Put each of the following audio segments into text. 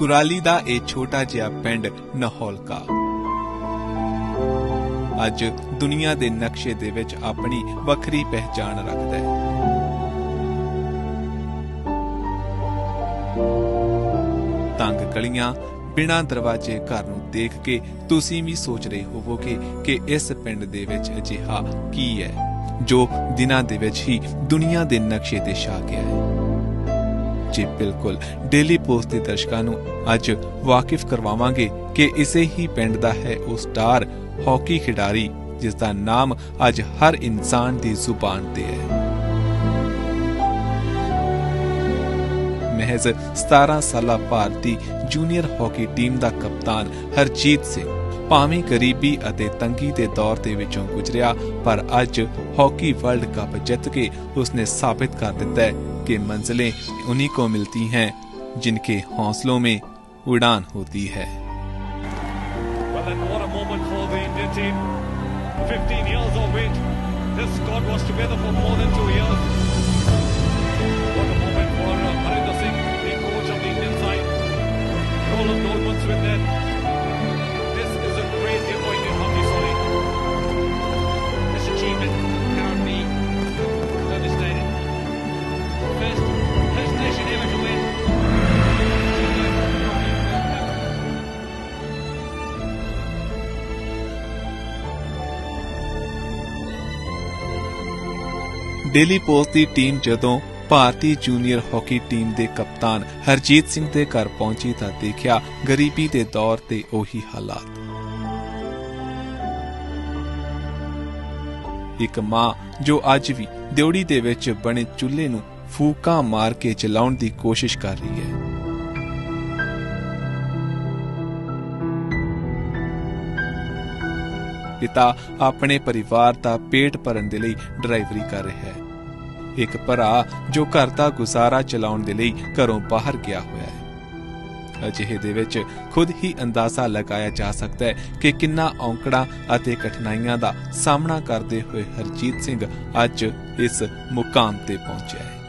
ਕੁਰਾਲੀ ਦਾ ਇਹ ਛੋਟਾ ਜਿਹਾ ਪਿੰਡ ਨਹੌਲਕਾ। ਅੱਜ ਦੁਨੀਆ ਦੇ ਨਕਸ਼ੇ ਦੇ ਵਿੱਚ ਆਪਣੀ ਵੱਖਰੀ ਪਹਿਚਾਣ ਰੱਖਦਾ ਹੈ। ਤੰਗ ਗਲੀਆਂ ਬਿਨਾਂ ਦਰਵਾਜ਼ੇ ਘਰ ਨੂੰ ਦੇਖ ਕੇ ਤੁਸੀਂ ਵੀ ਸੋਚ ਰਹੇ ਹੋਵੋਗੇ ਕਿ ਇਸ ਪਿੰਡ ਦੇ ਵਿੱਚ ਅਜਿਹਾ ਕੀ ਹੈ, ਜੋ ਦਿਨਾਂ ਦੇ ਵਿੱਚ ਹੀ ਦੁਨੀਆ ਦੇ ਨਕਸ਼ੇ ਤੇ ਛਾ ਗਿਆ ਹੈ। ਜੀ, ਬਿਲਕੁਲ। ਡੇਲੀ ਪੋਸਟ ਦੇ ਦਰਸ਼ਕਾਂ ਨੂੰ ਅੱਜ ਵਾਕਿਫ ਕਰਵਾਵਾਂਗੇ ਕਿ ਇਸੇ ਹੀ ਪਿੰਡ ਦਾ ਹੈ ਉਹ ਸਟਾਰ ਹਾਕੀ ਖਿਡਾਰੀ, ਜਿਸ ਦਾ ਨਾਮ ਅੱਜ ਹਰ ਇਨਸਾਨ ਦੀ ਜ਼ੁਬਾਨ ਤੇ ਹੈ। ਮਹਿਜ਼ 17 ਸਾਲਾ ਭਾਰਤੀ ਜੂਨੀਅਰ ਹਾਕੀ ਟੀਮ ਦਾ ਕਪਤਾਨ ਹਰਜੀਤ ਸਿੰਘ ਭਾਵੇਂ ਗਰੀਬੀ ਅਤੇ ਤੰਗੀ ਦੇ ਦੌਰ ਦੇ ਵਿੱਚੋਂ ਗੁਜ਼ਰਿਆ, ਪਰ ਅੱਜ ਹਾਕੀ ਵਰਲਡ ਕੱਪ ਜਿੱਤ ਕੇ ਉਸਨੇ ਸਾਬਿਤ ਕਰ ਦਿੱਤਾ ਹੈ। कि मंजिलें उन्हीं को मिलती हैं जिनके हौसलों में उड़ान होती है Well, then what a moment for the Indian team. 15 years of wait. This squad was together for more than two years. Daily post the team ਜਦੋਂ ਭਾਰਤੀ ਜੂਨੀਅਰ ਹਾਕੀ ਟੀਮ ਦੇ ਕਪਤਾਨ ਹਰਜੀਤ ਸਿੰਘ ਦੇ ਘਰ ਪਹੁੰਚੀ ਤਾਂ ਦੇਖਿਆ ਗਰੀਬੀ ਦੇ ਦੌਰ ਤੇ ਉਹੀ ਹਾਲਾਤ। ਇੱਕ ਮਾਂ ਜੋ ਅੱਜ ਵੀ ਦਿਉੜੀ ਦੇ ਵਿੱਚ ਬਣੇ ਚੁੱਲ੍ਹੇ ਨੂੰ ਫੂਕਾਂ ਮਾਰ ਕੇ ਚਲਾਉਣ ਦੀ ਕੋਸ਼ਿਸ਼ ਕਰ ਰਹੀ ਹੈ। ਪਿਤਾ ਆਪਣੇ ਪਰਿਵਾਰ ਦਾ ਪੇਟ ਭਰਨ ਦੇ ਲਈ ਡਰਾਈਵਰੀ ਕਰ ਰਿਹਾ ਹੈ। ਇੱਕ ਭਰਾ ਜੋ ਘਰ ਦਾ ਗੁਜ਼ਾਰਾ ਚਲਾਉਣ ਦੇ ਲਈ ਘਰੋਂ ਬਾਹਰ ਗਿਆ ਹੋਇਆ ਹੈ। ਅਜਿਹੇ ਦੇ ਵਿੱਚ ਖੁਦ ਹੀ ਅੰਦਾਜ਼ਾ ਲਗਾਇਆ ਜਾ ਸਕਦਾ ਹੈ ਕਿ ਕਿੰਨਾ ਔਂਕੜਾ ਅਤੇ ਕਠਿਨਾਈਆਂ ਦਾ ਸਾਹਮਣਾ ਕਰਦੇ ਹੋਏ ਹਰਜੀਤ ਸਿੰਘ ਅੱਜ ਇਸ ਮੁਕਾਮ ਤੇ ਪਹੁੰਚਿਆ ਹੈ।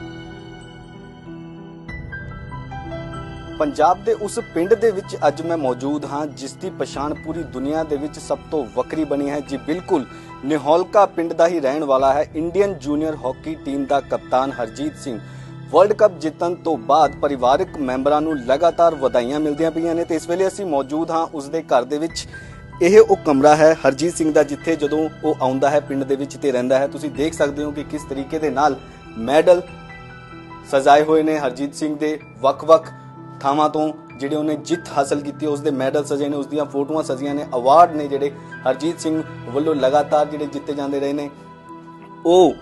ਪੰਜਾਬ ਦੇ ਉਸ ਪਿੰਡ ਦੇ ਵਿੱਚ ਅੱਜ ਮੈਂ ਮੌਜੂਦ ਹਾਂ, ਜਿਸ ਦੀ ਪਛਾਣ ਪੂਰੀ ਦੁਨੀਆ ਦੇ ਵਿੱਚ ਸਭ ਤੋਂ ਵੱਖਰੀ ਬਣੀ ਹੈ। ਜੀ ਬਿਲਕੁਲ, ਨਿਹੌਲਕਾ ਪਿੰਡ ਦਾ ਹੀ ਰਹਿਣ ਵਾਲਾ ਹੈ। ਇੰਡੀਅਨ ਜੂਨੀਅਰ ਹਾਕੀ ਟੀਮ ਦਾ ਕਪਤਾਨ ਹਰਜੀਤ ਸਿੰਘ। ਵਰਲਡ ਕੱਪ ਜਿੱਤਣ ਤੋਂ ਬਾਅਦ ਪਰਿਵਾਰਕ ਮੈਂਬਰਾਂ ਨੂੰ ਲਗਾਤਾਰ ਵਧਾਈਆਂ ਮਿਲਦੀਆਂ ਪਈਆਂ ਨੇ ਤੇ ਇਸ ਵੇਲੇ ਅਸੀਂ ਮੌਜੂਦ ਹਾਂ ਉਸ ਦੇ ਘਰ ਦੇ ਵਿੱਚ। ਇਹ ਉਹ ਕਮਰਾ ਹੈ ਹਰਜੀਤ ਸਿੰਘ ਦਾ, ਜਿੱਥੇ ਜਦੋਂ ਉਹ ਆਉਂਦਾ ਹੈ ਪਿੰਡ ਦੇ ਵਿੱਚ ਤੇ ਰਹਿੰਦਾ ਹੈ। ਤੁਸੀਂ ਦੇਖ ਸਕਦੇ ਹੋ ਕਿ ਕਿਸ ਤਰੀਕੇ ਦੇ ਨਾਲ ਮੈਡਲ ਸਜਾਏ ਹੋਏ ਨੇ ਹਰਜੀਤ ਸਿੰਘ ਦੇ ਵੱਖ-ਵੱਖ ਥਾਵਾਂ ਤੋਂ ਜਿਹੜੇ ਉਹਨੇ ਜਿੱਤ ਹਾਸਲ ਕੀਤੀ ਉਸ ਦੇ ਮੈਡਲ ਸਜੇ ਨੇ ਉਸ ਦੀਆਂ ਫੋਟੋਆਂ ਸਜੀਆਂ ਨੇ ਅਵਾਰਡ ਨੇ ਜਿਹੜੇ ਹਰਜੀਤ ਸਿੰਘ ਵੱਲੋਂ ਲਗਾਤਾਰ ਜਿਹੜੇ ਜਿੱਤੇ ਜਾਂਦੇ ਰਹੇ ਨੇ, ਉਹ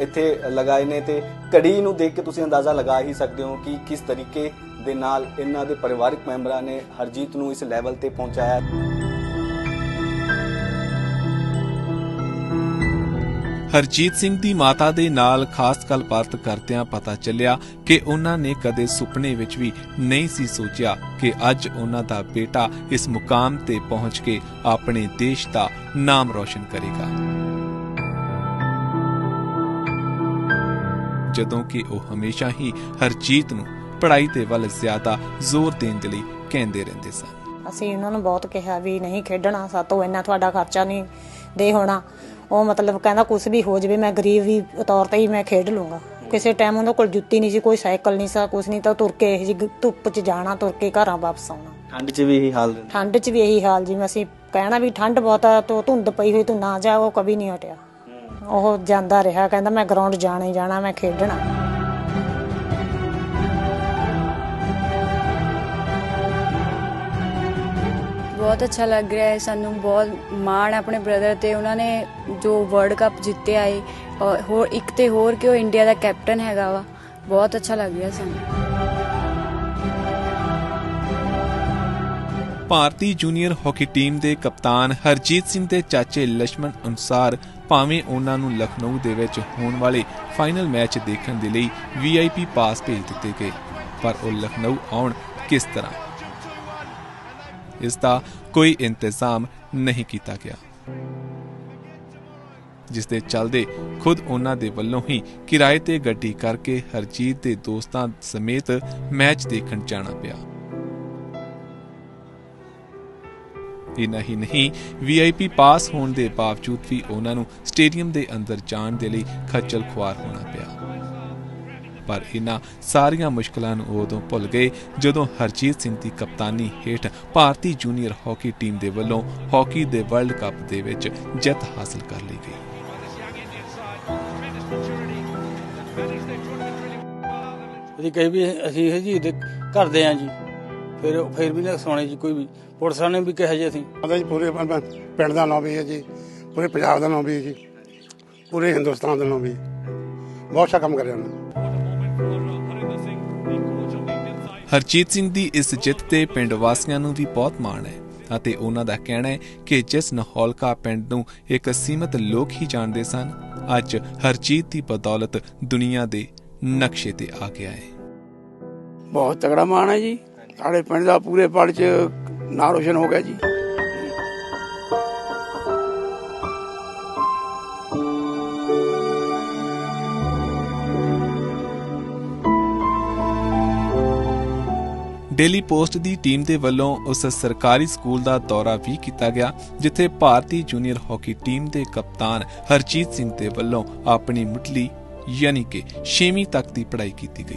ਇੱਥੇ ਲਗਾਏ ਨੇ ਤੇ ਘੜੀ ਨੂੰ ਦੇਖ ਕੇ ਤੁਸੀਂ ਅੰਦਾਜ਼ਾ ਲਗਾ ਹੀ ਸਕਦੇ ਹੋ ਕਿ ਕਿਸ ਤਰੀਕੇ ਦੇ ਨਾਲ ਇਹਨਾਂ ਦੇ ਪਰਿਵਾਰਕ ਮੈਂਬਰਾਂ ਨੇ ਹਰਜੀਤ ਨੂੰ ਇਸ ਲੈਵਲ ਤੇ ਪਹੁੰਚਾਇਆ। ਹਰਜੀਤ ਸਿੰਘ ਦੀ ਮਾਤਾ ਦੇ ਨਾਲ ਖਾਸ ਗੱਲਬਾਤ ਕਰਦਿਆਂ ਪਤਾ ਚੱਲਿਆ ਕਿ ਉਹਨਾਂ ਨੇ ਕਦੇ ਸੁਪਨੇ ਵਿੱਚ ਵੀ ਨਹੀਂ ਸੀ ਸੋਚਿਆ ਕਿ ਅੱਜ ਉਹਨਾਂ ਦਾ ਬੇਟਾ ਇਸ ਮੁਕਾਮ ਤੇ ਪਹੁੰਚ ਕੇ ਆਪਣੇ ਦੇਸ਼ ਦਾ ਨਾਮ ਰੌਸ਼ਨ ਕਰੇਗਾ। ਜਦੋਂ ਕਿ ਉਹ ਹਮੇਸ਼ਾ ਹੀ ਹਰਜੀਤ ਨੂੰ ਪੜ੍ਹਾਈ ਦੇ ਵੱਲ ਜ਼ਿਆਦਾ ਜ਼ੋਰ ਦੇਣ ਦੇ ਲਈ ਕਹਿੰਦੇ ਰਹਿੰਦੇ ਸਨ। ਅਸੀਂ ਉਹਨਾਂ ਨੂੰ ਬਹੁਤ ਕਿਹਾ ਵੀ ਨਹੀਂ ਖੇਡਣਾ, ਸਾਤੋਂ ਇੰਨਾ ਤੁਹਾਡਾ ਖਰਚਾ ਨਹੀਂ ਦੇ ਹੋਣਾ। ਉਹ ਮਤਲਬ ਕਹਿੰਦਾ ਕੁਝ ਵੀ ਹੋ ਜਵੇ ਮੈਂ ਗਰੀਬ ਵੀ ਤੌਰ ਤੇ ਹੀ ਮੈਂ ਖੇਡ ਲੂੰਗਾ। ਕਿਸੇ ਟਾਈਮ ਉਹਨਾਂ ਕੋਲ ਜੁੱਤੀ ਨਹੀਂ ਸੀ ਕੋਈ ਸਾਈਕਲ ਨਹੀਂ ਸੀ ਕੁਝ ਨਹੀਂ ਤਾਂ ਤੁਰ ਕੇ ਇਹ ਜਿਹੀ ਧੁੱਪ 'ਚ ਜਾਣਾ ਤੁਰ ਕੇ ਘਰਾਂ ਵਾਪਸ ਆਉਣਾ। ਠੰਡ 'ਚ ਵੀ ਇਹੀ ਹਾਲ ਰਹਿੰਦਾ। ਠੰਡ 'ਚ ਵੀ ਇਹੀ ਹਾਲ ਜਿਵੇਂ ਅਸੀਂ ਕਹਿਣਾ ਵੀ ਠੰਡ ਬਹੁਤ ਆ ਤੋ ਧੁੰਦ ਪਈ ਹੋਈ ਤੂੰ ਨਾ ਜਾ ਉਹ ਕਦੀ ਨਹੀਂ ਹਟਿਆ। ਉਹ ਜਾਂਦਾ ਰਿਹਾ ਕਹਿੰਦਾ ਮੈਂ ਗਰਾਊਂਡ ਜਾਣਾ ਹੀ ਜਾਣਾ ਮੈਂ ਖੇਡਣਾ। ਬਹੁਤ ਅੱਛਾ ਲੱਗ ਰਿਹਾ ਹੈ, ਸਾਨੂੰ ਬਹੁਤ ਮਾਣ ਆਪਣੇ ਬ੍ਰਦਰ ਤੇ, ਉਹਨਾਂ ਨੇ ਜੋ ਵਰਲਡ ਕੱਪ ਜਿੱਤਿਆ ਹੈ ਹੋਰ ਇੱਕ ਤੇ ਹੋਰ ਕਿ ਉਹ ਇੰਡੀਆ ਦਾ ਕੈਪਟਨ ਹੈਗਾ ਵਾ, ਬਹੁਤ ਅੱਛਾ ਲੱਗ ਰਿਹਾ ਸਾਨੂੰ। ਭਾਰਤੀ ਜੂਨੀਅਰ ਹਾਕੀ ਟੀਮ ਦੇ ਕਪਤਾਨ ਹਰਜੀਤ ਸਿੰਘ ਦੇ ਚਾਚੇ ਲక్ష్మణ ਅਨੁਸਾਰ ਭਾਵੇਂ ਉਹਨਾਂ ਨੂੰ ਲਖਨਊ ਦੇ ਵਿੱਚ ਹੋਣ ਵਾਲੇ ਫਾਈਨਲ ਮੈਚ ਦੇਖਣ ਦੇ ਲਈ ਵੀਆਈਪੀ ਪਾਸ ਭੇਜ ਦਿੱਤੇ ਗਏ, ਪਰ ਉਹ ਲਖਨਊ ਆਉਣ ਕਿਸ ਤਰ੍ਹਾਂ? ਇਸ ਦਾ ਕੋਈ ਇੰਤਜ਼ਾਮ ਨਹੀਂ ਕੀਤਾ ਗਿਆ। ਜਿਸ ਦੇ ਚੱਲਦੇ ਖੁਦ ਉਹਨਾਂ ਦੇ ਵੱਲੋਂ ਹੀ ਕਿਰਾਏ ਤੇ ਗੱਡੀ ਕਰਕੇ ਹਰਜੀਤ ਦੇ ਦੋਸਤਾਂ ਸਮੇਤ ਮੈਚ ਦੇਖਣ ਜਾਣਾ ਪਿਆ। ਇਨਾ ਹੀ ਨਹੀਂ ਵੀਆਈਪੀ ਪਾਸ ਹੋਣ ਦੇ ਬਾਵਜੂਦ ਵੀ ਉਹਨਾਂ ਨੂੰ ਸਟੇਡੀਅਮ ਦੇ ਅੰਦਰ ਜਾਣ ਦੇ ਲਈ ਖੱਜਲ ਖੁਆਰ ਹੋਣਾ ਪਿਆ। ਪਰ ਇਹਨਾਂ ਸਾਰੀਆਂ ਮੁਸ਼ਕਲਾਂ ਨੂੰ ਉਦੋਂ ਭੁੱਲ ਗਏ ਜਦੋਂ ਹਰਜੀਤ ਸਿੰਘ ਦੀ ਕਪਤਾਨੀ ਹੇਠ ਭਾਰਤੀ ਜੂਨੀਅਰ ਹਾਕੀ ਟੀਮ ਦੇ ਵੱਲੋਂ ਹਾਕੀ ਦੇ ਵਰਲਡ ਕੱਪ ਦੇ ਵਿੱਚ ਜਿੱਤ ਹਾਸਲ ਕਰ ਲਈ ਗਈ। ਅਸੀਂ ਕਹੀ ਵੀ ਅਸੀਂ ਹਜੀ ਦੇ ਕਰਦੇ ਆਂ ਜੀ। ਫਿਰ ਫਿਰ ਵੀ ਨਾ ਸੁਣੇ ਜੀ ਕੋਈ ਵੀ। ਪੁਲਿਸ ਨੇ ਵੀ ਕਿਹਾ ਜੀ ਅਸੀਂ। ਉਹਦਾ ਜੀ ਪੂਰੇ ਪਿੰਡ ਦਾ ਨਾਮ ਵੀ ਹੈ ਜੀ। ਪੂਰੇ ਪੰਜਾਬ ਦਾ ਨਾਮ ਵੀ ਹੈ ਜੀ। ਪੂਰੇ ਹਿੰਦੁਸਤਾਨ ਦਾ ਨਾਮ ਵੀ ਬਹੁਤ ਅੱਛਾ ਕੰਮ ਕਰਿਆ ਉਹਨੇ ਹਰਜੀਤ ਸਿੰਘ ਦੀ ਇਸ ਜਿੱਤ ਤੇ ਪਿੰਡ ਵਾਸੀਆਂ ਨੂੰ ਵੀ ਬਹੁਤ ਮਾਣ ਹੈ ਅਤੇ ਉਹਨਾਂ ਦਾ ਕਹਿਣਾ ਹੈ ਕਿ ਜਿਸ ਨਹੌਲਕਾ ਪਿੰਡ ਨੂੰ ਇੱਕ ਸੀਮਤ ਲੋਕ ਹੀ ਜਾਣਦੇ ਸਨ, ਅੱਜ ਹਰਜੀਤ ਦੀ ਬਦੌਲਤ ਦੁਨੀਆ ਦੇ ਨਕਸ਼ੇ ਤੇ ਆ ਗਿਆ ਹੈ। ਬਹੁਤ ਤਗੜਾ ਮਾਣ ਹੈ ਜੀ। ਸਾਡੇ ਪਿੰਡ ਦਾ ਪੂਰੇ ਪੜ ਚ ਨਾਂ ਰੋਸ਼ਨ ਹੋ ਗਿਆ ਜੀ। ਡੇਲੀ ਪੋਸਟ ਦੀ ਟੀਮ ਦੇ ਵੱਲੋਂ ਉਸ ਸਰਕਾਰੀ ਸਕੂਲ ਦਾ ਦੌਰਾ ਵੀ ਕੀਤਾ ਗਿਆ, ਜਿੱਥੇ ਭਾਰਤੀ ਜੂਨੀਅਰ ਹਾਕੀ ਟੀਮ ਦੇ ਕਪਤਾਨ ਹਰਜੀਤ ਸਿੰਘ ਦੇ ਵੱਲੋਂ ਆਪਣੀ ਮੁੱਢਲੀ ਯਾਨੀ ਕਿ 6ਵੀਂ ਤੱਕ ਦੀ ਪੜ੍ਹਾਈ ਕੀਤੀ ਗਈ।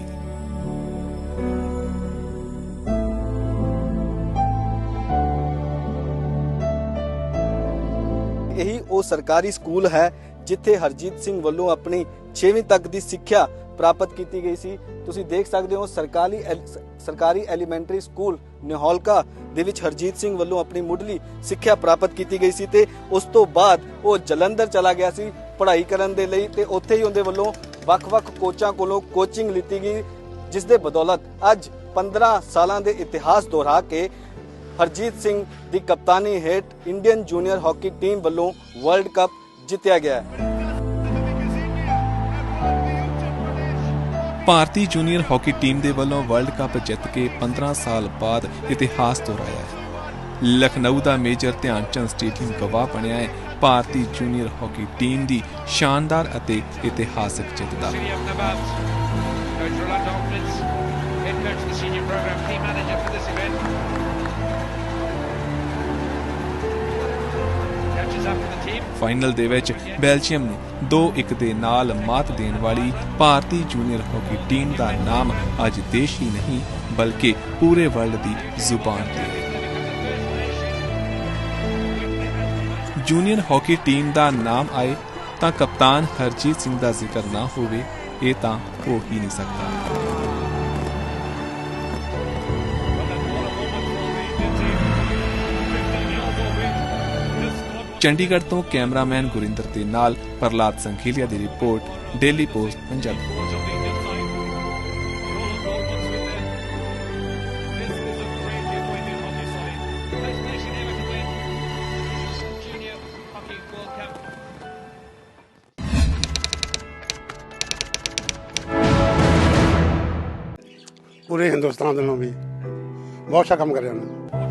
ਇਹੀ ਉਹ ਸਰਕਾਰੀ ਸਕੂਲ ਹੈ, ਜਿੱਥੇ ਹਰਜੀਤ ਸਿੰਘ ਵੱਲੋਂ ਆਪਣੀ 6ਵੀਂ ਤੱਕ ਦੀ ਸਿੱਖਿਆ ਪ੍ਰਾਪਤ ਕੀਤੀ ਗਈ ਸੀ। ਤੁਸੀਂ ਦੇਖ ਸਕਦੇ ਹੋ, ਸਰਕਾਰੀ ਸਰਕਾਰੀ ਐਲੀਮੈਂਟਰੀ ਸਕੂਲ ਨਿਹੌਲਕਾ ਦੇ ਵਿੱਚ ਹਰਜੀਤ ਸਿੰਘ ਵੱਲੋਂ ਆਪਣੀ ਮੁੱਢਲੀ ਸਿੱਖਿਆ ਪ੍ਰਾਪਤ ਕੀਤੀ ਗਈ ਸੀ ਤੇ ਉਸ ਤੋਂ ਬਾਅਦ ਉਹ ਜਲੰਧਰ ਚਲਾ ਗਿਆ ਸੀ ਪੜ੍ਹਾਈ ਕਰਨ ਦੇ ਲਈ ਤੇ ਉੱਥੇ ਹੀ ਉਹਦੇ ਵੱਲੋਂ ਵੱਖ-ਵੱਖ ਕੋਚਾਂ ਕੋਲੋਂ ਕੋਚਿੰਗ ਲਿੱਤੀ ਗਈ, ਜਿਸ ਦੇ ਬਦੌਲਤ ਅੱਜ 15 ਸਾਲਾਂ ਦੇ ਇਤਿਹਾਸ ਦੁਹਰਾ ਕੇ ਹਰਜੀਤ ਸਿੰਘ ਦੀ ਕਪਤਾਨੀ ਹੇਠ ਇੰਡੀਅਨ ਜੂਨੀਅਰ ਹਾਕੀ ਟੀਮ ਵੱਲੋਂ ਵਰਲਡ ਕੱਪ ਜਿੱਤਿਆ ਗਿਆ ਹੈ। ਭਾਰਤੀ ਜੂਨੀਅਰ ਹਾਕੀ ਟੀਮ ਦੇ ਵੱਲੋਂ ਵਰਲਡ ਕੱਪ ਜਿੱਤ ਕੇ 15 ਸਾਲ ਬਾਅਦ ਇਤਿਹਾਸ ਦੁਹਰਾਇਆ ਹੈ। ਲਖਨਊ ਦਾ ਮੇਜਰ ਧਿਆਨ ਚੰਦ ਸਟੇਡੀਅਮ ਗਵਾਹ ਬਣਿਆ ਹੈ। ਭਾਰਤੀ ਜੂਨੀਅਰ ਹਾਕੀ ਟੀਮ ਦੀ ਸ਼ਾਨਦਾਰ ਅਤੇ ਇਤਿਹਾਸਕ ਜਿੱਤ ਦਾ। Coach Rolando Hoffmans, head coach of the senior program, team manager for this event. Final ਦੇ ਵਿੱਚ ਬੈਲਜੀਅਮ ਨੂੰ 2-1 ਦੇ ਨਾਲ ਮਾਤ ਦੇਣ ਵਾਲੀ ਭਾਰਤੀ ਜੂਨੀਅਰ ਹਾਕੀ ਟੀਮ ਦਾ ਨਾਮ ਅੱਜ ਦੇਸ਼ ਹੀ ਨਹੀਂ, ਬਲਕਿ ਪੂਰੇ ਵਰਲਡ ਦੀ ਜ਼ੁਬਾਨ ਤੇ ਹੈ। ਜੂਨੀਅਰ ਹਾਕੀ ਟੀਮ ਦਾ ਨਾਮ ਆਏ ਤਾਂ ਕਪਤਾਨ ਹਰਜੀਤ ਸਿੰਘ ਦਾ ਜ਼ਿਕਰ ਨਾ ਹੋਵੇ, ਇਹ ਤਾਂ ਹੋ ਹੀ ਨਹੀਂ ਸਕਦਾ। ਚੰਡੀਗੜ੍ਹ ਤੋਂ ਕੈਮਰਾਮੈਨ ਗੁਰਿੰਦਰ ਦੇ ਨਾਲ ਪ੍ਰਲਾਦ ਸੰਖੇਲੀਆ ਦੀ ਰਿਪੋਰਟ ਡੇਲੀ ਪੋਸਟ ਪੰਜਾਬੀ ਪੂਰੇ ਹਿੰਦੁਸਤਾਨ ਦਾ ਨਾਮ ਵੀ ਬਹੁਤ ਅੱਛਾ ਕੰਮ ਕਰਿਆ ਉਹਨੇ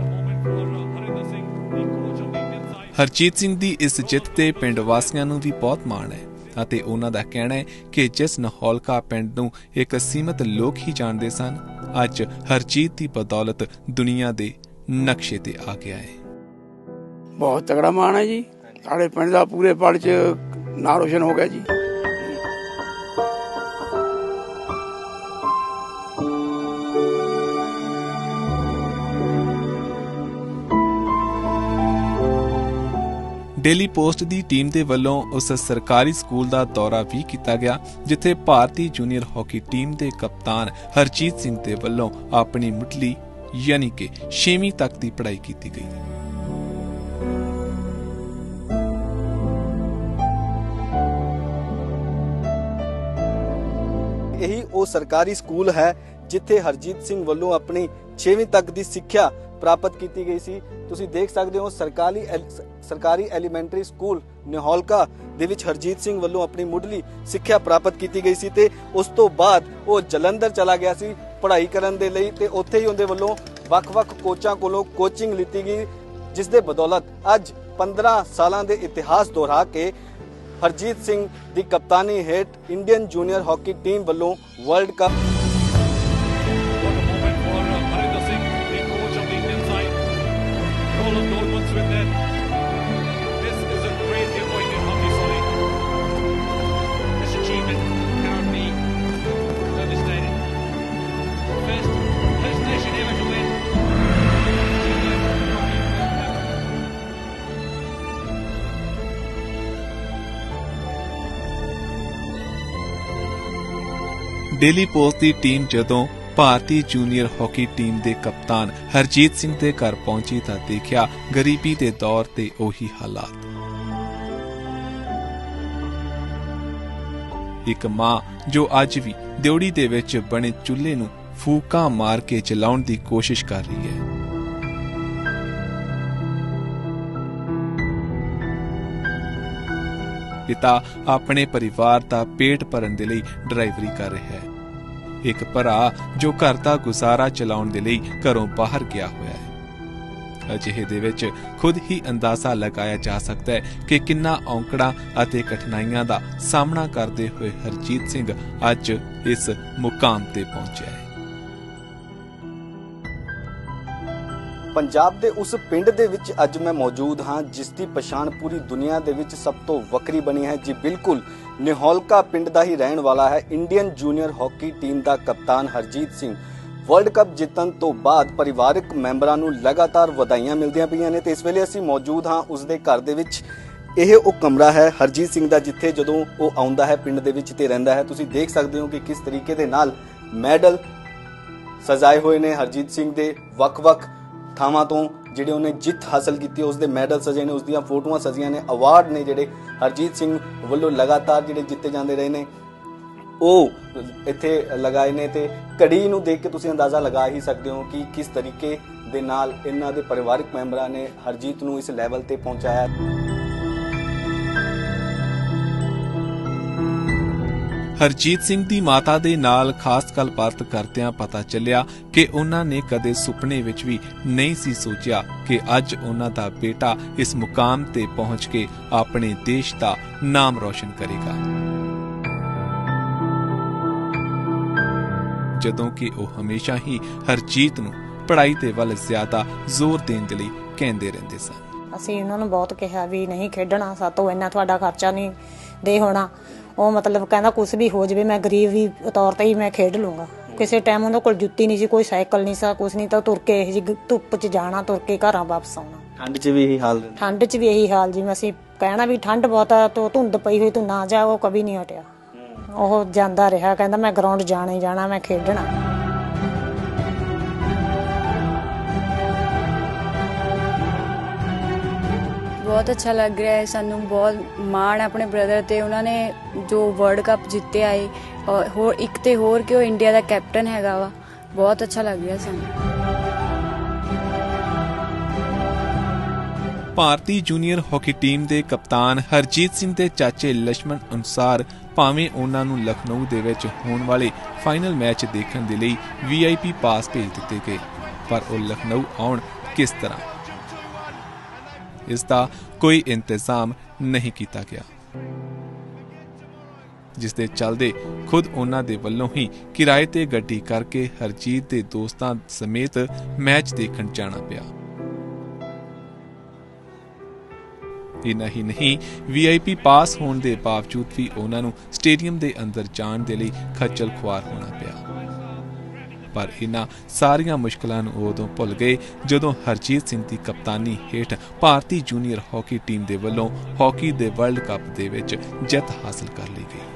ਹਰਜੀਤ ਸਿੰਘ ਦੀ ਇਸ ਜਿੱਤ ਤੇ ਪਿੰਡ ਵਾਸੀਆਂ ਨੂੰ ਵੀ ਬਹੁਤ ਮਾਣ ਹੈ ਅਤੇ ਉਹਨਾਂ ਦਾ ਕਹਿਣਾ ਹੈ ਕਿ ਜਿਸ ਨਹੌਲਕਾ ਪਿੰਡ ਨੂੰ ਇੱਕ ਸੀਮਤ ਲੋਕ ਹੀ ਜਾਣਦੇ ਸਨ, ਅੱਜ ਹਰਜੀਤ ਦੀ ਬਦੌਲਤ ਦੁਨੀਆ ਦੇ ਨਕਸ਼ੇ ਤੇ ਆ ਗਿਆ ਹੈ। ਬਹੁਤ ਤਗੜਾ ਮਾਣ ਹੈ ਜੀ। ਸਾਡੇ ਪਿੰਡ ਦਾ ਪੂਰੇ ਪੜ ਚ ਨਾਂ ਰੋਸ਼ਨ ਹੋ ਗਿਆ ਜੀ। ਡੇਲੀ ਪੋਸਟ ਦੀ ਟੀਮ ਦੇ ਵੱਲੋਂ ਉਸ ਸਰਕਾਰੀ ਸਕੂਲ ਦਾ ਦੌਰਾ ਵੀ ਕੀਤਾ ਗਿਆ, ਜਿੱਥੇ ਭਾਰਤੀ ਜੂਨੀਅਰ ਹਾਕੀ ਟੀਮ ਦੇ ਕਪਤਾਨ ਹਰਜੀਤ ਸਿੰਘ ਦੇ ਵੱਲੋਂ ਆਪਣੀ ਮੁੱਢਲੀ ਯਾਨੀ ਕਿ 6ਵੀਂ ਤੱਕ ਦੀ ਪੜ੍ਹਾਈ ਕੀਤੀ ਗਈ। ਇਹੀ ਉਹ ਸਰਕਾਰੀ ਸਕੂਲ ਹੈ, ਜਿੱਥੇ ਹਰਜੀਤ ਸਿੰਘ ਵੱਲੋਂ ਆਪਣੀ 6ਵੀਂ ਤੱਕ ਦੀ ਸਿੱਖਿਆ ਪ੍ਰਾਪਤ ਕੀਤੀ ਗਈ ਸੀ। ਤੁਸੀਂ ਦੇਖ ਸਕਦੇ ਹੋ, ਸਰਕਾਰੀ ਸਰਕਾਰੀ ਐਲੀਮੈਂਟਰੀ ਸਕੂਲ ਨਿਹੌਲਕਾ ਦੇ ਵਿੱਚ ਹਰਜੀਤ ਸਿੰਘ ਵੱਲੋਂ ਆਪਣੀ ਮੁੱਢਲੀ ਸਿੱਖਿਆ ਪ੍ਰਾਪਤ ਕੀਤੀ ਗਈ ਸੀ ਤੇ ਉਸ ਤੋਂ ਬਾਅਦ ਉਹ ਜਲੰਧਰ ਚਲਾ ਗਿਆ ਸੀ ਪੜ੍ਹਾਈ ਕਰਨ ਦੇ ਲਈ ਤੇ ਉੱਥੇ ਹੀ ਉਹਦੇ ਵੱਲੋਂ ਵੱਖ-ਵੱਖ ਕੋਚਾਂ ਕੋਲੋਂ ਕੋਚਿੰਗ ਲਿੱਤੀ ਗਈ, ਜਿਸ ਦੇ ਬਦੌਲਤ ਅੱਜ 15 ਸਾਲਾਂ ਦੇ ਇਤਿਹਾਸ ਦੁਹਰਾ ਕੇ ਹਰਜੀਤ ਸਿੰਘ ਦੀ ਕਪਤਾਨੀ ਹੇਠ ਇੰਡੀਅਨ ਜੂਨੀਅਰ ਹਾਕੀ ਟੀਮ ਵੱਲੋਂ ਵਰਲਡ ਕੱਪ ਡੇਲੀ ਪੋਸਟ ਦੀ ਟੀਮ ਜਦੋਂ ਭਾਰਤੀ ਜੂਨੀਅਰ ਹਾਕੀ ਟੀਮ ਦੇ ਕਪਤਾਨ ਹਰਜੀਤ ਸਿੰਘ ਦੇ ਘਰ ਪਹੁੰਚੀ ਤਾਂ ਦੇਖਿਆ ਗਰੀਬੀ ਦੇ ਦੌਰ ਤੇ ਉਹੀ ਹਾਲਾਤ। ਇੱਕ ਮਾਂ ਜੋ ਅੱਜ ਵੀ ਦਿਉੜੀ ਦੇ ਵਿੱਚ ਬਣੇ ਚੁੱਲ੍ਹੇ ਨੂੰ ਫੂਕਾਂ ਮਾਰ ਕੇ ਚਲਾਉਣ ਦੀ ਕੋਸ਼ਿਸ਼ ਕਰ ਰਹੀ ਹੈ। ਪਿਤਾ ਆਪਣੇ ਪਰਿਵਾਰ ਦਾ ਪੇਟ ਭਰਨ ਦੇ ਲਈ ਡਰਾਈਵਰੀ ਕਰ ਰਿਹਾ ਹੈ। ਇੱਕ ਭਰਾ ਜੋ ਘਰ ਦਾ ਗੁਜ਼ਾਰਾ ਚਲਾਉਣ ਦੇ ਲਈ ਘਰੋਂ ਬਾਹਰ ਗਿਆ ਹੋਇਆ ਹੈ। ਅਜਿਹੇ ਦੇ ਵਿੱਚ ਖੁਦ ਹੀ ਅੰਦਾਜ਼ਾ ਲਗਾਇਆ ਜਾ ਸਕਦਾ ਹੈ ਕਿ ਕਿੰਨਾ ਔਂਕੜਾਂ ਅਤੇ ਕਠਿਨਾਈਆਂ ਦਾ ਸਾਹਮਣਾ ਕਰਦੇ ਹੋਏ ਹਰਜੀਤ ਸਿੰਘ ਅੱਜ ਇਸ ਮੁਕਾਮ ਤੇ ਪਹੁੰਚਿਆ ਹੈ। ਪੰਜਾਬ ਦੇ ਉਸ ਪਿੰਡ ਦੇ ਵਿੱਚ ਅੱਜ ਮੈਂ ਮੌਜੂਦ ਹਾਂ, ਜਿਸ ਦੀ ਪਛਾਣ ਪੂਰੀ ਦੁਨੀਆ ਦੇ ਵਿੱਚ ਸਭ ਤੋਂ ਵੱਖਰੀ ਬਣੀ ਹੈ। ਜੀ ਬਿਲਕੁਲ, ਨਿਹੌਲਕਾ ਪਿੰਡ ਦਾ ਹੀ ਰਹਿਣ ਵਾਲਾ ਹੈ। ਇੰਡੀਅਨ ਜੂਨੀਅਰ ਹਾਕੀ ਟੀਮ ਦਾ ਕਪਤਾਨ ਹਰਜੀਤ ਸਿੰਘ। ਵਰਲਡ ਕੱਪ ਜਿੱਤਣ ਤੋਂ ਬਾਅਦ ਪਰਿਵਾਰਕ ਮੈਂਬਰਾਂ ਨੂੰ ਲਗਾਤਾਰ ਵਧਾਈਆਂ ਮਿਲਦੀਆਂ ਪਈਆਂ ਨੇ ਤੇ ਇਸ ਵੇਲੇ ਅਸੀਂ ਮੌਜੂਦ ਹਾਂ ਉਸ ਦੇ ਘਰ ਦੇ ਵਿੱਚ। ਇਹ ਉਹ ਕਮਰਾ ਹੈ ਹਰਜੀਤ ਸਿੰਘ ਦਾ, ਜਿੱਥੇ ਜਦੋਂ ਉਹ ਆਉਂਦਾ ਹੈ ਪਿੰਡ ਦੇ ਵਿੱਚ ਤੇ ਰਹਿੰਦਾ ਹੈ। ਤੁਸੀਂ ਦੇਖ ਸਕਦੇ ਹੋ ਕਿ ਕਿਸ ਤਰੀਕੇ ਦੇ ਨਾਲ ਮੈਡਲ ਸਜਾਏ ਹੋਏ ਨੇ ਹਰਜੀਤ ਸਿੰਘ ਦੇ। ਵੱਖ-ਵੱਖ ਥਾਵਾਂ ਤੋਂ ਜਿਹੜੇ ਉਹਨੇ ਜਿੱਤ ਹਾਸਲ ਕੀਤੀ ਹੈ, ਉਸ ਦੇ ਮੈਡਲ ਸਜੇ ਨੇ ਉਸ ਦੀਆਂ ਫੋਟੋਆਂ ਸਜੀਆਂ ਨੇ ਅਵਾਰਡ ਨੇ ਜਿਹੜੇ ਹਰਜੀਤ ਸਿੰਘ ਵੱਲੋਂ ਲਗਾਤਾਰ ਜਿਹੜੇ ਜਿੱਤੇ ਜਾਂਦੇ ਰਹੇ ਨੇ ਉਹ ਇੱਥੇ ਲਗਾਏ ਨੇ ਤੇ ਘੜੀ ਨੂੰ ਦੇਖ ਕੇ ਤੁਸੀਂ ਅੰਦਾਜ਼ਾ ਲਗਾ ਹੀ ਸਕਦੇ ਹੋ ਕਿ ਕਿਸ ਤਰੀਕੇ ਦੇ ਨਾਲ ਇਹਨਾਂ ਦੇ ਪਰਿਵਾਰਕ ਮੈਂਬਰਾਂ ਨੇ ਹਰਜੀਤ ਨੂੰ ਇਸ ਲੈਵਲ ਤੇ ਪਹੁੰਚਾਇਆ। ਹਰਜੀਤ ਸਿੰਘ ਦੀ ਮਾਤਾ ਦੇ ਨਾਲ ਖਾਸ ਗੱਲਬਾਤ ਕਰਦਿਆਂ ਪਤਾ ਚੱਲਿਆ ਕਿ ਉਹਨਾਂ ਨੇ ਕਦੇ ਸੁਪਨੇ ਵਿੱਚ ਵੀ ਨਹੀਂ ਸੀ ਸੋਚਿਆ ਕਿ ਅੱਜ ਉਹਨਾਂ ਦਾ ਬੇਟਾ ਇਸ ਮੁਕਾਮ ਤੇ ਪਹੁੰਚ ਕੇ ਆਪਣੇ ਦੇਸ਼ ਦਾ ਨਾਮ ਰੌਸ਼ਨ ਕਰੇਗਾ। ਜਦੋਂ ਕਿ ਉਹ ਹਮੇਸ਼ਾ ਹੀ ਹਰਜੀਤ ਨੂੰ ਪੜ੍ਹਾਈ ਦੇ ਵੱਲ ਜ਼ਿਆਦਾ ਜ਼ੋਰ ਦੇਣ ਦੇ ਲਈ ਕਹਿੰਦੇ ਰਹਿੰਦੇ ਸਨ। ਅਸੀਂ ਉਹਨਾਂ ਨੂੰ ਬਹੁਤ ਕਿਹਾ ਵੀ ਨਹੀਂ ਖੇਡਣਾ, ਸਾਤੋਂ ਇੰਨਾ ਤੁਹਾਡਾ ਖਰਚਾ ਨਹੀਂ ਦੇ ਹੋਣਾ। ਉਹ ਮਤਲਬ ਕਹਿੰਦਾ ਕੁਝ ਵੀ ਹੋ ਜਾਵੇ ਮੈਂ ਗਰੀਬ ਵੀ ਤੌਰ ਤੇ ਹੀ ਮੈਂ ਖੇਡ ਲੂੰਗਾ। ਕਿਸੇ ਟਾਈਮ ਉਹਨਾਂ ਕੋਲ ਜੁੱਤੀ ਨਹੀਂ ਸੀ ਕੋਈ ਸਾਈਕਲ ਨਹੀਂ ਸੀ ਕੁਝ ਨਹੀਂ ਤਾਂ ਤੁਰ ਕੇ ਇਹ ਧੁੱਪ 'ਚ ਜਾਣਾ ਤੁਰ ਕੇ ਘਰਾਂ ਵਾਪਸ ਆਉਣਾ। ਠੰਡ 'ਚ ਵੀ ਇਹੀ ਹਾਲ ਠੰਡ 'ਚ ਵੀ ਇਹੀ ਹਾਲ ਜਿਵੇਂ ਅਸੀਂ ਕਹਿਣਾ ਵੀ ਠੰਡ ਬਹੁਤ ਆ ਤੋ ਧੁੰਦ ਪਈ ਹੋਈ ਤੂੰ ਨਾ ਜਾ ਉਹ ਕਦੀ ਨਹੀਂ ਹਟਿਆ। ਉਹ ਜਾਂਦਾ ਰਿਹਾ ਕਹਿੰਦਾ ਮੈਂ ਗਰਾਊਂਡ ਜਾਣਾ ਹੀ ਜਾਣਾ ਮੈਂ ਖੇਡਣਾ। ਬਹੁਤ ਅੱਛਾ ਲੱਗ ਰਿਹਾ ਹੈ। ਸਾਨੂੰ ਬਹੁਤ ਮਾਣ ਹੈ ਆਪਣੇ ਬ੍ਰਦਰ ਤੇ। ਉਹਨਾਂ ਨੇ ਜੋ ਵਰਲਡ ਕੱਪ ਜਿੱਤਿਆ ਹੈ ਹੋਰ ਇੱਕ ਤੇ ਹੋਰ ਕਿ ਉਹ ਇੰਡੀਆ ਦਾ ਕੈਪਟਨ ਹੈਗਾ ਵਾ। ਬਹੁਤ ਅੱਛਾ ਲੱਗ ਰਿਹਾ ਸਾਨੂੰ। ਭਾਰਤੀ ਜੂਨੀਅਰ ਹਾਕੀ ਟੀਮ ਦੇ ਕਪਤਾਨ ਹਰਜੀਤ ਸਿੰਘ ਦੇ ਚਾਚੇ ਲక్ష్మణ ਅਨੁਸਾਰ ਭਾਵੇਂ ਉਹਨਾਂ ਨੂੰ ਲਖਨਊ ਦੇ ਵਿੱਚ ਹੋਣ ਵਾਲੇ ਫਾਈਨਲ ਮੈਚ ਦੇਖਣ ਦੇ ਲਈ ਵੀਆਈਪੀ ਪਾਸ ਭੇਜ ਦਿੱਤੇ ਗਏ। ਪਰ ਉਹ ਲਖਨਊ ਆਉਣ ਕਿਸ ਤਰ੍ਹਾਂ? ਇਸ ਦਾ ਕੋਈ ਇੰਤਜ਼ਾਮ ਨਹੀਂ ਕੀਤਾ ਗਿਆ। ਜਿਸ ਦੇ ਚੱਲਦੇ ਖੁਦ ਉਹਨਾਂ ਦੇ ਵੱਲੋਂ ਹੀ ਕਿਰਾਏ ਤੇ ਗੱਡੀ ਕਰਕੇ ਹਰਜੀਤ ਦੇ ਦੋਸਤਾਂ ਸਮੇਤ ਮੈਚ ਦੇਖਣ ਜਾਣਾ ਪਿਆ। ਇੰਨਾ ਹੀ ਨਹੀਂ ਵੀਆਈਪੀ ਪਾਸ ਹੋਣ ਦੇ ਬਾਵਜੂਦ ਵੀ ਉਹਨਾਂ ਨੂੰ ਸਟੇਡੀਅਮ ਦੇ ਅੰਦਰ ਜਾਣ ਦੇ ਲਈ ਖੱਜਲ ਖੁਆਰ ਹੋਣਾ ਪਿਆ। ਪਰ ਇਹਨਾਂ ਸਾਰੀਆਂ ਮੁਸ਼ਕਲਾਂ ਨੂੰ ਉਦੋਂ ਭੁੱਲ ਗਏ ਜਦੋਂ ਹਰਜੀਤ ਸਿੰਘ ਦੀ ਕਪਤਾਨੀ ਹੇਠ ਭਾਰਤੀ ਜੂਨੀਅਰ ਹਾਕੀ ਟੀਮ ਦੇ ਵੱਲੋਂ ਹਾਕੀ ਦੇ ਵਰਲਡ ਕੱਪ ਦੇ ਵਿੱਚ ਜਿੱਤ ਹਾਸਲ ਕਰ ਲਈ ਗਈ।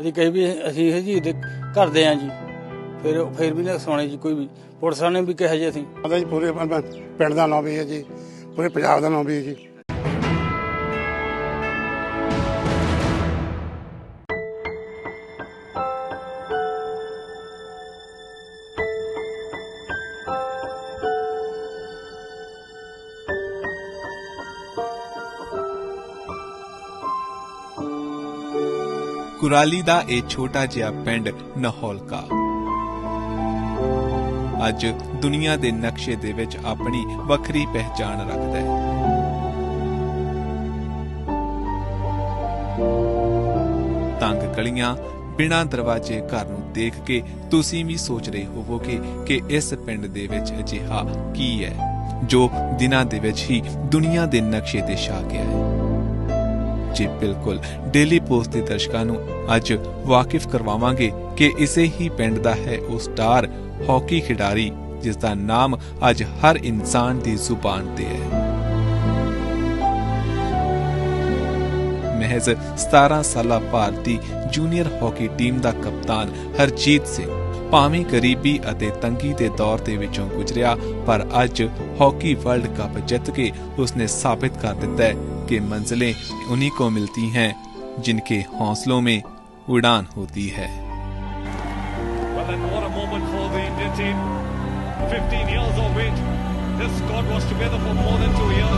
ਅਸੀਂ ਕਹੀ ਵੀ ਅਸੀਂ ਇਹ ਜੀ ਦੇ ਕਰਦੇ ਆ ਜੀ। ਫਿਰ ਫਿਰ ਵੀ ਨਾ ਸੁਣੇ ਜੀ ਕੋਈ ਵੀ। ਪੁਲਿਸ ਵਾਲਿਆਂ ਨੇ ਵੀ ਕਿਹਾ ਜੀ ਅਸੀਂ। ਪਤਾ ਜੀ ਪੂਰੇ ਪਿੰਡ ਦਾ ਨਾਮ ਵੀ ਹੈ ਜੀ ਪੂਰੇ ਪੰਜਾਬ ਦਾ ਨਾਮ ਵੀ ਹੈ ਜੀ। ਕੁਰਾਲੀ ਦਾ ਇਹ ਛੋਟਾ ਜਿਹਾ ਪਿੰਡ ਨਹੌਲਕਾ। ਅੱਜ ਦੁਨੀਆ ਦੇ ਨਕਸ਼ੇ ਦੇ ਵਿੱਚ ਆਪਣੀ ਵੱਖਰੀ ਪਹਿਚਾਣ ਰੱਖਦਾ ਹੈ। ਤੰਗ ਗਲੀਆਂ ਬਿਨਾਂ ਦਰਵਾਜ਼ੇ ਘਰ ਨੂੰ ਦੇਖ ਕੇ ਤੁਸੀਂ ਵੀ ਸੋਚ ਰਹੇ ਹੋਵੋਗੇ ਕਿ ਇਸ ਪਿੰਡ ਦੇ ਵਿੱਚ ਅਜਿਹਾ ਕੀ ਹੈ, ਜੋ ਦਿਨਾਂ ਦੇ ਵਿੱਚ ਹੀ ਦੁਨੀਆ ਦੇ ਨਕਸ਼ੇ ਤੇ ਛਾ ਗਿਆ ਹੈ। ਜੀ, ਬਿਲਕੁਲ। ਡੇਲੀ ਪੋਸਟ ਦੇ ਦਰਸ਼ਕਾਂ ਨੂੰ ਅੱਜ ਵਾਕਿਫ ਕਰਵਾਵਾਂਗੇ ਕਿ ਇਸੇ ਹੀ ਪਿੰਡ ਦਾ ਹੈ ਉਹ ਸਟਾਰ ਹਾਕੀ ਖਿਡਾਰੀ, ਜਿਸ ਦਾ ਨਾਮ ਅੱਜ ਹਰ ਇਨਸਾਨ ਦੀ ਜ਼ੁਬਾਨ ਤੇ ਹੈ। ਮਹਿਜ਼ 17 ਸਾਲਾ ਭਾਰਤੀ ਜੂਨੀਅਰ ਹਾਕੀ ਟੀਮ ਦਾ ਕਪਤਾਨ ਹਰਜੀਤ ਸਿੰਘ ਭਾਵੇਂ ਗਰੀਬੀ ਅਤੇ ਤੰਗੀ ਦੇ ਦੌਰ ਦੇ ਵਿੱਚੋਂ ਗੁਜ਼ਰਿਆ, ਪਰ ਅੱਜ ਹਾਕੀ ਵਰਲਡ ਕੱਪ ਜਿੱਤ ਕੇ ਉਸਨੇ ਸਾਬਿਤ ਕਰ ਦਿੱਤਾ ਹੈ। के मंजिलें उन्हीं को मिलती हैं जिनके हौसलों में उड़ान होती है। Well,